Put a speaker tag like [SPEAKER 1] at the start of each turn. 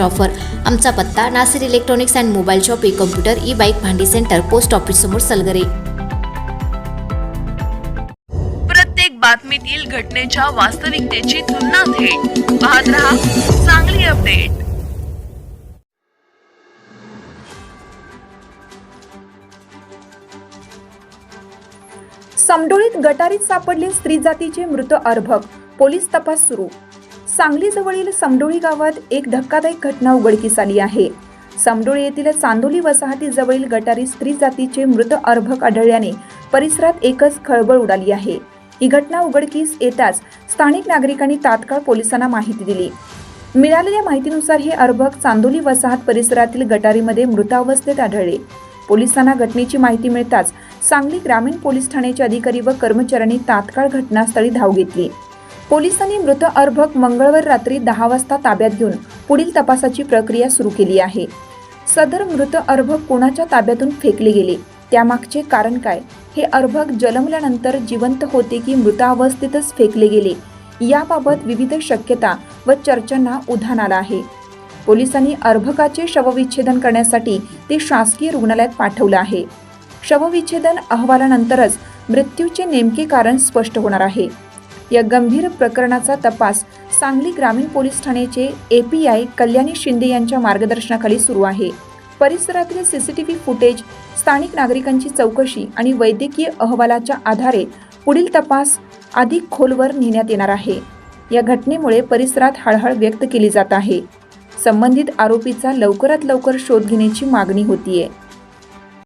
[SPEAKER 1] Offer आमचा पत्ता Nasir electronics and mobile shop E computer E bike भांडी centre post office समोर सलगरे.
[SPEAKER 2] प्रत्येक बातमीतील घटनेच्या वास्तविकतेची तुलना थेट. पाहत रहा चांगली अपडेट
[SPEAKER 3] समडोळीत गटारीत सापडले स्त्री जातीचे मृत अर्भक. पोलीस तपास सुरू. सांगलीजवळील समडोळी गावात एक धक्कादायक घटना उघडकीस आली आहे. समडोळी येथील चांदोली वसाहतीजवळील गटारी स्त्री जातीचे मृत अर्भक आढळल्याने परिसरात एकच खळबळ उडाली आहे. ही घटना उघडकीस येताच स्थानिक नागरिकांनी तात्काळ पोलिसांना माहिती दिली. मिळालेल्या माहितीनुसार हे अर्भक चांदोली वसाहत परिसरातील गटारीमध्ये मृतावस्थेत आढळले. पोलिसांना घटनेची माहिती मिळताच सांगली ग्रामीण पोलीस ठाण्याचे अधिकारी व कर्मचाऱ्यांनी तात्काळ घटनास्थळी धाव घेतली. पोलिसांनी मृत अर्भक मंगळवार रात्री दहा वाजता ताब्यात घेऊन पुढील तपासाची प्रक्रिया सुरू केली आहे. सदर मृत अर्भक कोणाच्या ताब्यातून फेकले गेले? त्यामागचे कारण काय? हे अर्भक जन्मल्यानंतर जिवंत होते की मृतावस्थेतच फेकले गेले? याबाबत विविध शक्यता व चर्चांना उधाण आलं आहे. पोलिसांनी अर्भकाचे शवविच्छेदन करण्यासाठी ते शासकीय रुग्णालयात पाठवलं आहे. शवविच्छेदन अहवालानंतरच मृत्यूचे नेमके कारण स्पष्ट होणार आहे. या गंभीर प्रकरणाचा तपास सांगली ग्रामीण पोलीस ठाण्याचे A P I Kalyani Shinde यांच्या मार्गदर्शनाखाली सुरू आहे. परिसरातील सीसीटीव्ही फुटेज स्थानिक नागरिकांची चौकशी आणि वैद्यकीय अहवालाच्या आधारे पुढील तपास अधिक खोलवर नेण्यात येणार आहे. या घटनेमुळे परिसरात हळहळ व्यक्त केली जात आहे. संबंधित आरोपीचा लवकरात लवकर शोध घेण्याची मागणी होतीये.